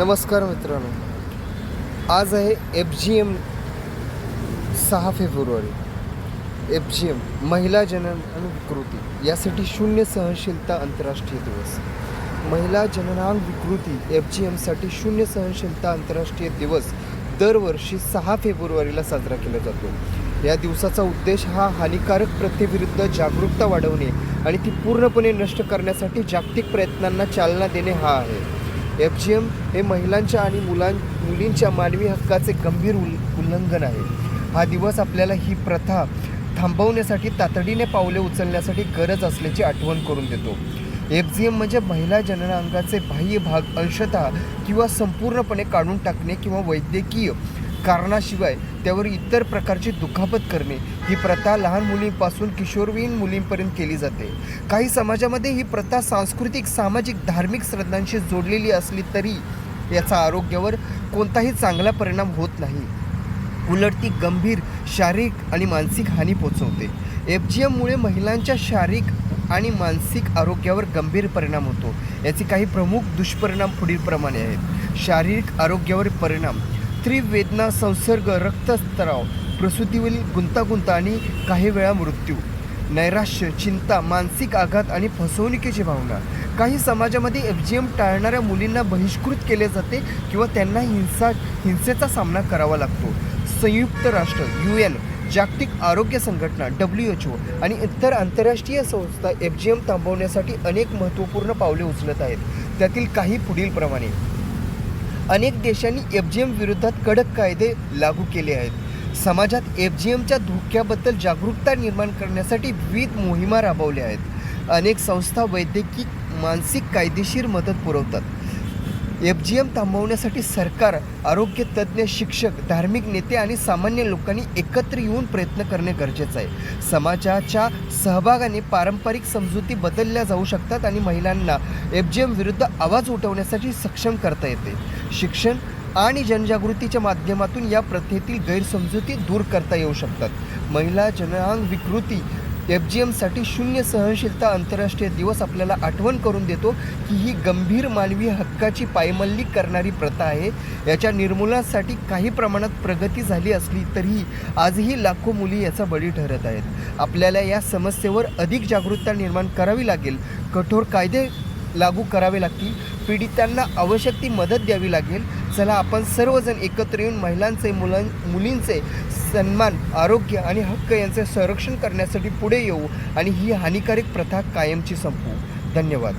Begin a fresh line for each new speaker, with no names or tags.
नमस्कार मित्रांनो. आज आहे एफ जी एम सहा फेब्रुवारी. एफ जी एम महिला जनन आणि विकृती यासाठी शून्य सहनशीलता आंतरराष्ट्रीय दिवस. महिला जननांग विकृती एफ जी एमसाठी शून्य सहनशीलता आंतरराष्ट्रीय दिवस दरवर्षी सहा फेब्रुवारीला साजरा केला जातो. या दिवसाचा उद्देश हा हानिकारक प्रथेविरुद्ध जागरूकता वाढवणे आणि ती पूर्णपणे नष्ट करण्यासाठी जागतिक प्रयत्नांना चालना देणे हा आहे. एफ जी एम हे महिलांच्या आणि मुलां मुलींच्या मानवी हक्काचे गंभीर उल उल्लंघन आहे. हा दिवस आपल्याला ही प्रथा थांबवण्यासाठी तातडीने पावले उचलण्यासाठी गरज असल्याची आठवण करून देतो. एफ जी एम म्हणजे महिला जननांगाचे बाह्य भाग अंशतः किंवा संपूर्णपणे काढून टाकणे किंवा वैद्यकीय कारणाशिवाय त्यावर इतर प्रकारची दुखापत करणे ही प्रथा लहान मुलींपासून किशोरवयीन मुलींपर्यंत केली जाते. काही समाजामध्ये ही प्रथा सांस्कृतिक सामाजिक धार्मिक श्रद्धांशी जोडलेली असली तरी याचा आरोग्यावर कोणताही चांगला परिणाम होत नाही. उलट ती गंभीर शारीरिक आणि मानसिक हानी पोचवते. एफ जी एममुळे महिलांच्या शारीरिक आणि मानसिक आरोग्यावर गंभीर परिणाम होतो. याचे काही प्रमुख दुष्परिणाम पुढीलप्रमाणे आहेत. शारीरिक आरोग्यावर परिणाम वेदना संसर्ग रक्तस्त्राव प्रसूतीवरील गुंतागुंत आणि काही वेळा मृत्यू. नैराश्य चिंता मानसिक आघात आणि फसवणुकीची भावना. काही समाजामध्ये एफ जी एम टाळणाऱ्या मुलींना बहिष्कृत केले जाते किंवा त्यांना हिंसा हिंसेचा सामना करावा लागतो. संयुक्त राष्ट्र यू एन जागतिक आरोग्य संघटना डब्ल्यू एच ओ आणि इतर आंतरराष्ट्रीय संस्था एफ जी एम थांबवण्यासाठी अनेक महत्त्वपूर्ण पावले उचलत आहेत. त्यातील काही पुढीलप्रमाणे. अनेक देशांनी एफ जी एम विरोधात कडक कायदे लागू केले आहेत. समाजात एफ जी एमच्या धोक्याबद्दल जागरूकता निर्माण करण्यासाठी विविध मोहिमा राबवल्या आहेत. अनेक संस्था वैद्यकीय मानसिक कायदेशीर मदत पुरवतात. एफ जी एम थांबवण्यासाठी सरकार आरोग्य तज्ज्ञ शिक्षक धार्मिक नेते आणि सामान्य लोकांनी एकत्र येऊन प्रयत्न करणे गरजेचं आहे. समाजाच्या सहभागाने पारंपरिक समजुती बदलल्या जाऊ शकतात आणि महिलांना एफ जी एम विरुद्ध आवाज उठवण्यासाठी सक्षम करता येते. शिक्षण आणि जनजागृतीच्या माध्यमातून या प्रथेतील गैरसमजुती दूर करता येऊ शकतात. महिला जनांग विकृती एफ जी एमसाठी शून्य सहनशीलता आंतरराष्ट्रीय दिवस आपल्याला आठवण करून देतो की ही गंभीर मानवी हक्काची पायमल्ली करणारी प्रथा आहे. याच्या निर्मूलनासाठी काही प्रमाणात प्रगती झाली असली तरीही आजही लाखो मुली याचा बळी ठरत आहेत. आपल्याला या समस्येवर अधिक जागरूकता निर्माण करावी लागेल. कठोर कायदे लागू करावे लागतील. पीडितांना आवश्यक ती मदत द्यावी लागेल. चला आपण सर्वजण एकत्र येऊन महिलांचे मुलां मुलींचे सन्मान आरोग्य आणि हक्क यांचे संरक्षण करण्यासाठी पुढे येऊ आणि ही हानिकारक प्रथा कायमची संपवू धन्यवाद.